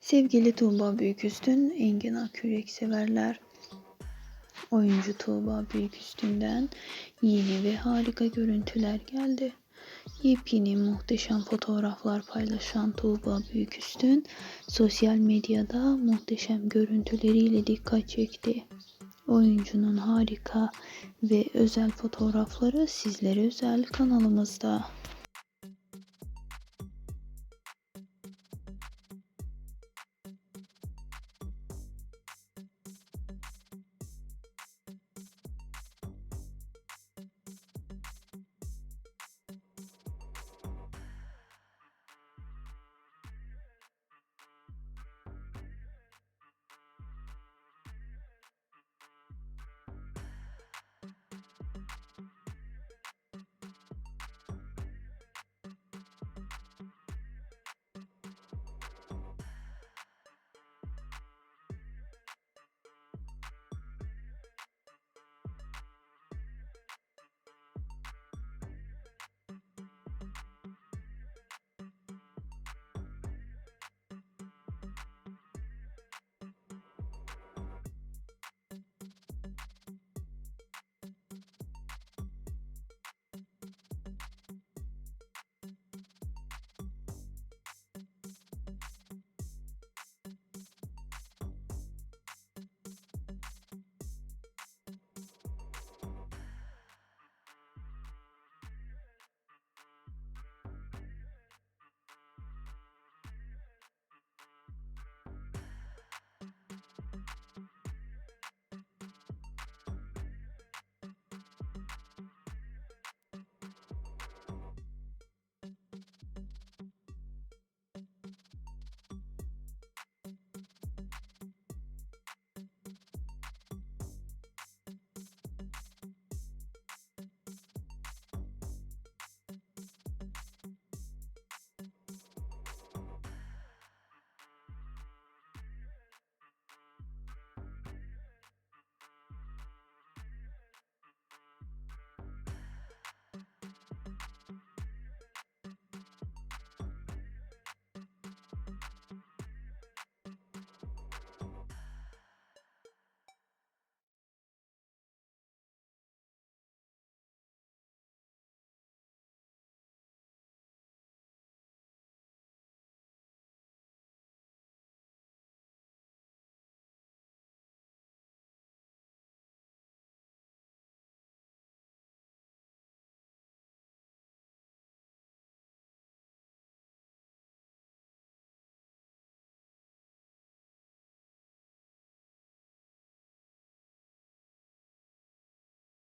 Sevgili Tuğba Büyüküstün, Engin Akyürek severler. Oyuncu Tuğba Büyüküstün'den yeni ve harika görüntüler geldi. Yepyeni muhteşem fotoğraflar paylaşan Tuğba Büyüküstün, sosyal medyada muhteşem görüntüleriyle dikkat çekti. Oyuncunun harika ve özel fotoğrafları sizlere özel kanalımızda.